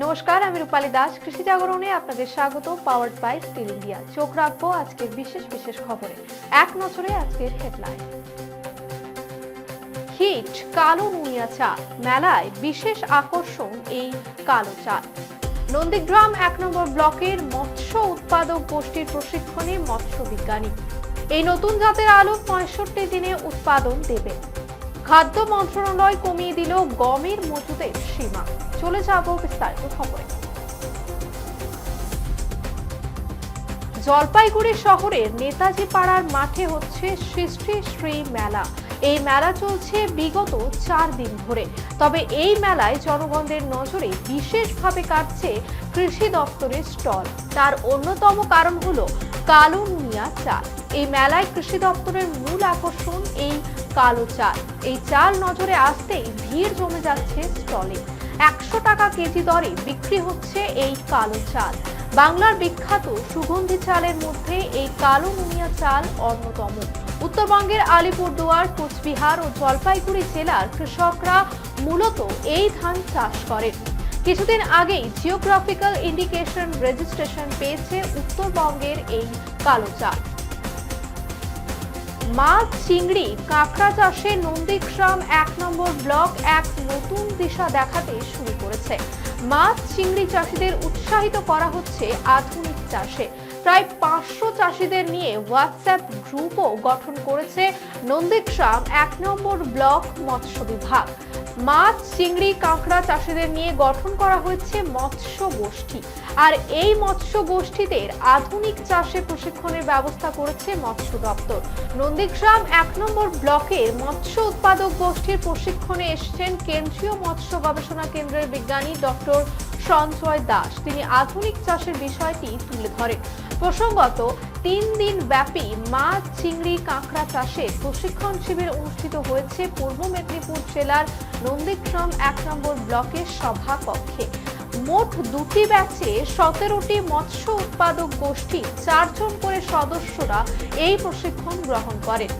নমস্কার, আমি রূপালী দাস। কৃষি জাগরণে আপনাদের স্বাগত পাওয়ার্ড বাই স্টিল ইন্ডিয়া চোখ রাখব আজকের বিশেষ বিশেষ খবরে। এক নজরে আজকের হেডলাইন হিট, কালো নুনিয়া চা। মেলায় বিশেষ আকর্ষণ এই কালো চা। নন্দীগ্রাম এক নম্বর ব্লকের মৎস্য উৎপাদক গোষ্ঠীর প্রশিক্ষণে মৎস্য বিজ্ঞানী এই নতুন জাতের আলু পঁয়ষট্টি দিনে উৎপাদন দেবে। খাদ্য মন্ত্রণালয় কমিয়ে দিল গমের মজুদের সীমা। চলে যাব বিস্তারিত খবরে। জলপাইগুড়ি শহরের নেতাজি পাড়ার মাঠে হচ্ছে সৃষ্টি শ্রী মেলা। এই মেলা চলছে বিগত চার দিন ধরে। তবে এই মেলায় জনগণদের নজরে বিশেষভাবে কাটছে কৃষি দপ্তরের স্টল। তার অন্যতম কারণ হলো কালো নুনিয়া চাল। এই মেলায় কৃষি দপ্তরের মূল আকর্ষণ এই কালো চাল। এই চাল নজরে আসতেই ভিড় জমে যাচ্ছে স্টলে। একশো টাকা কেজি দরে বিক্রি হচ্ছে এই কালো চাল। বাংলার বিখ্যাত সুগন্ধি চালের মধ্যে এই কালো নুনিয়া চাল অন্যতম। উত্তরবঙ্গের আলিপুরদুয়ার, কোচবিহার ও জলপাইগুড়ি জেলার কৃষকরা মূলত এই ধান চাষ করেন। কিছুদিন আগেই জিওগ্রাফিক্যাল ইন্ডিকেশন রেজিস্ট্রেশন পেয়েছে উত্তরবঙ্গের এই কালো চাল। মাছ, চিংড়ি, কাঁকড়া চাষে নন্দীগ্রাম এক নম্বর ব্লক এক নতুন দিশা দেখাতে শুরু করেছে। মাছ, চিংড়ি চাষিদের উৎসাহিত করা হচ্ছে আধুনিক চাষে। প্রায় পাঁচশো চাষিদের নিয়ে হোয়াটসঅ্যাপ গ্রুপও গঠন করেছে নন্দীগ্রাম এক নম্বর ব্লক মৎস্য বিভাগ। মাছ, চিংড়ি, কাঁকড়া চাষিদের নিয়ে গঠন করা হয়েছে মৎস্য গোষ্ঠী। আর এই মৎস্য গোষ্ঠীদের আধুনিক চাষে প্রশিক্ষণের ব্যবস্থা করেছে মৎস্য দপ্তর। নন্দীগ্রাম এক নম্বর ব্লকের মৎস্য উৎপাদক গোষ্ঠীর প্রশিক্ষণে এসেছেন কেন্দ্রীয় মৎস্য গবেষণা কেন্দ্রের বিজ্ঞানী ডক্টর সঞ্জয় দাস। তিনি আধুনিক চাষের বিষয়টি তুলে ধরেন। প্রসঙ্গত, তিন দিন ব্যাপী মাছ, চিংড়ি, কাঁকড়া চাষে প্রশিক্ষণ শিবির অনুষ্ঠিত হয়েছে পূর্ব মেদিনীপুর জেলার নন্দীগ্রাম এক নম্বর ব্লকের সভা কক্ষে মোট দুটি ব্যাচে সতেরোটি মৎস্য উৎপাদক গোষ্ঠী, চারজন করে সদস্যরা এই প্রশিক্ষণ গ্রহণ করেন।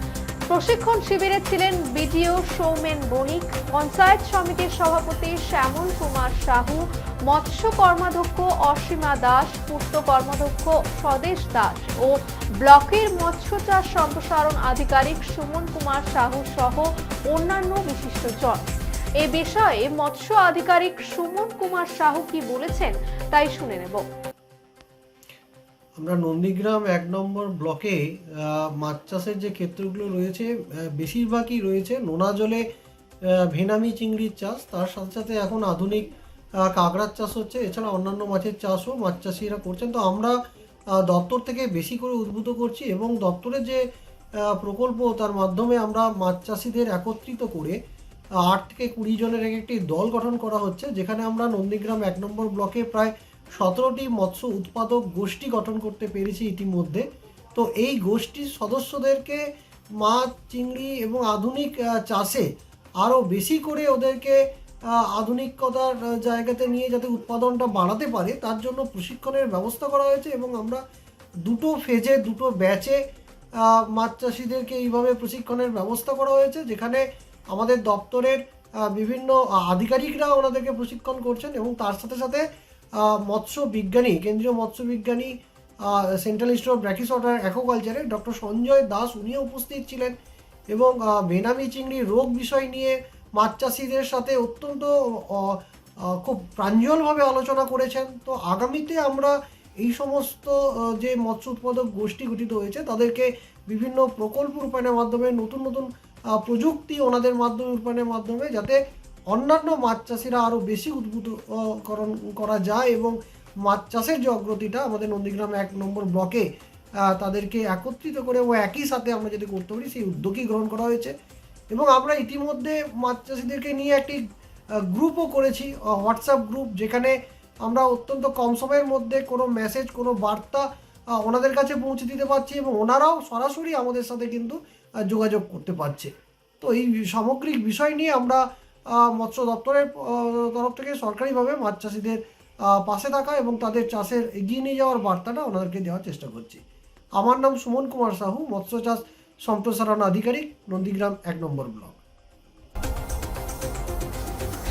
প্রশিক্ষণ শিবিরে ছিলেন বিডিও সৌমেন বণিক, পঞ্চায়েত সমিতির সভাপতি শ্যামল কুমার সাহু মৎস্য কর্মাধ্যক্ষ অসীমা দাস পূর্ত কর্মাধ্যক্ষ স্বদেশ দাস ও ব্লকের মৎস্য চাষ সম্প্রসারণ আধিকারিক সুমন কুমার সাহু সহ অন্যান্য বিশিষ্টজন এ বিষয়ে মৎস্য আধিকারিক সুমন কুমার সাহু কি বলেছেন তাই শুনে নেব। আমরা নন্দীগ্রাম এক নম্বর ব্লকে মাছ চাষের যে ক্ষেত্রগুলো রয়েছে বেশিরভাগই রয়েছে নোনা জলে ভেনামি চিংড়ির চাষ। তার সাথে সাথে এখন আধুনিক কাঁকড়ার চাষ হচ্ছে, এছাড়া অন্যান্য মাছের চাষও মাছ চাষিরা করছেন। তো আমরা দপ্তর থেকে বেশি করে উদ্ভূত করছি এবং দপ্তরের যে প্রকল্প তার মাধ্যমে আমরা মাছ চাষিদের একত্রিত করে আট থেকে কুড়ি জনের এক একটি দল গঠন করা হচ্ছে, যেখানে আমরা নন্দীগ্রাম এক নম্বর ব্লকে প্রায় সতেরোটি মৎস্য উৎপাদক গোষ্ঠী গঠন করতে পেরেছি ইতিমধ্যে। তো এই গোষ্ঠীর সদস্যদেরকে মাছ, চিংড়ি এবং আধুনিক চাষে আরও বেশি করে ওদেরকে আধুনিকতার জায়গাতে নিয়ে যাতে উৎপাদনটা বাড়াতে পারে, তার জন্য প্রশিক্ষণের ব্যবস্থা করা হয়েছে এবং আমরা দুটো ফেজে দুটো ব্যাচে মাছ চাষিদেরকে এইভাবে প্রশিক্ষণের ব্যবস্থা করা হয়েছে, যেখানে আমাদের দপ্তরের বিভিন্ন আধিকারিকরা ওনাদেরকে প্রশিক্ষণ করছেন এবং তার সাথে সাথে মৎস্য বিজ্ঞানী, কেন্দ্রীয় মৎস্য বিজ্ঞানী Central Institute of Brackish Water অ্যাকোকালচারে doctor Sanjay Das উনিও উপস্থিত ছিলেন এবং বেনামি চিংড়ি রোগ বিষয় নিয়ে মাছ চাষিদের সাথে অত্যন্ত খুব প্রাঞ্জলভাবে আলোচনা করেছেন। তো আগামীতে আমরা এই সমস্ত যে মৎস্য উৎপাদক গোষ্ঠী গঠিত হয়েছে, তাদেরকে বিভিন্ন প্রকল্প রূপায়ণের মাধ্যমে, নতুন নতুন প্রযুক্তি ওনাদের মাধ্যমে, রূপায়ণের মাধ্যমে যাতে অন্যান্য মাছ চাষিরা আরও বেশি উদ্ভূতকরণ করা যায় এবং মাছ চাষের যে অগ্রতিটা আমাদের নন্দীগ্রাম এক নম্বর ব্লকে তাদেরকে একত্রিত করে ও একই সাথে আমরা যদি করতে পারি, সেই উদ্যোগই গ্রহণ করা হয়েছে। এবং আমরা ইতিমধ্যে মাছ চাষিদেরকে নিয়ে একটি গ্রুপও করেছি হোয়াটসঅ্যাপ গ্রুপ যেখানে আমরা অত্যন্ত কম সময়ের মধ্যে কোনো মেসেজ কোনো বার্তা ওনাদের কাছে পৌঁছে দিতে পারছি এবং ওনারাও সরাসরি আমাদের সাথে কিন্তু যোগাযোগ করতে পারছে। তো এই সামগ্রিক বিষয় নিয়ে আমরা মৎস্য দপ্তরের তরফ থেকে সরকারিভাবে মাছ চাষিদের পাশে থাকা এবং তাদের চাষের এগিয়ে নিয়ে যাওয়ার বার্তাটা ওনাদেরকে দেওয়ার চেষ্টা করছি। আমার নাম সুমন কুমার সাহু, মৎস্য চাষ সম্প্রসারণ আধিকারিক নন্দীগ্রাম এক নম্বর ব্লক।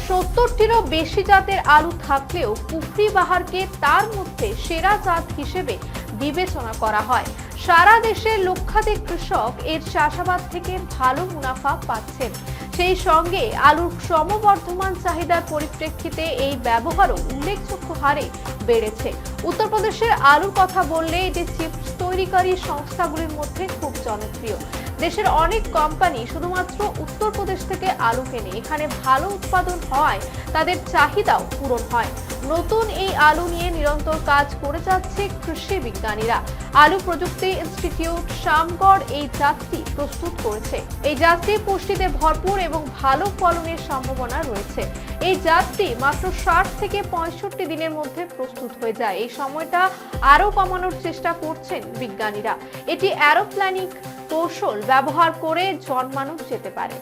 সত্তরটিরও বেশি জাতের আলু থাকলেও কুফরি বাহারকে তার মধ্যে সেরা জাত হিসেবে বিবেচনা করা হয়। সারা দেশের লক্ষাধিক কৃষক এর চাষাবাদ থেকে ভালো মুনাফা পাচ্ছেন। সেই সঙ্গে আলুর ক্রমবর্ধমান চাহিদার পরিপ্রেক্ষিতে এই ব্যবহারও উল্লেখযোগ্য হারে বেড়েছে। উত্তরপ্রদেশের আলুর কথা বললে এটি চিপস তৈরিকারী সংস্থাগুলির মধ্যে খুব জনপ্রিয়। দেশের অনেক কোম্পানি শুধুমাত্র উত্তরপ্রদেশ থেকে আলু কেনে। এখানে ভালো উৎপাদন হওয়ায় তাদের চাহিদাও পূরণ হয়। নতুন এই আলু নিয়ে নিরন্তর কাজ করে যাচ্ছে কৃষি বিজ্ঞানীরা। আলু প্রযুক্তি ইনস্টিটিউট শামগড় এই জাতটি প্রস্তুত করেছে। এই জাতটি পুষ্টিতে ভরপুর এবং ভালো ফলনের সম্ভাবনা রয়েছে। এই জাতটি মাত্র ষাট থেকে পঁয়ষট্টি দিনের মধ্যে প্রস্তুত হয়ে যায়। এই সময়টা আরও কমানোর চেষ্টা করছেন বিজ্ঞানীরা। এটি অ্যারোপ্ল্যানিক কৌশল ব্যবহার করে জন্মানো যেতে পারে।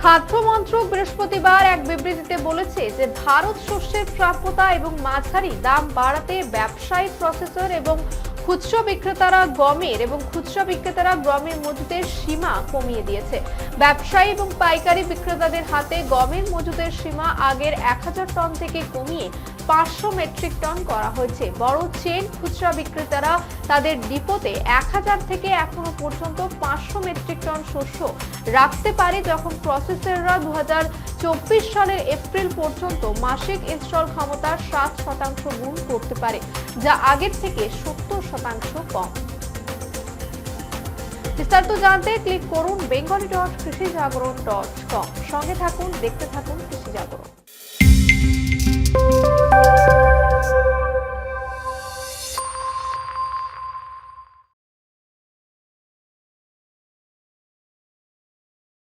খাদ্য মন্ত্রক বৃহস্পতিবার এক বিবৃতিতে বলেছে যে, ভারত শস্যের প্রাপ্যতা এবং মাঝারি দাম বাড়াতে ব্যবসায়িক প্রসেসর এবং খুচরো বিক্রেতারা গমের এবং খুচরো বিক্রেতারা গমের মজুদের সীমা কমিয়ে দিয়েছে। ব্যবসায়ী এবং পাইকারি বিক্রেতাদের হাতে গমের মজুদের সীমা আগের এক হাজার টন থেকে কমিয়ে পাঁচশো মেট্রিক টন করা হয়েছে। বড় চেন খুচরা বিক্রেতারা তাদের ডিপোতে এক হাজার থেকে এখনও পর্যন্ত পাঁচশো মেট্রিক টন শস্য রাখতে পারে যখন প্রসেসররা দু চব্বিশ সালের এপ্রিল পর্যন্ত মাসিক ইনস্টল ক্ষমতার সাত শতাংশ গুণ করতে পারে, যা আগের থেকে সত্তর শতাংশ কম। বিস্তারিত জানতে ক্লিক করুন বেঙ্গলি ডট কৃষি জাগরণ ডট কম সঙ্গে থাকুন, দেখতে থাকুন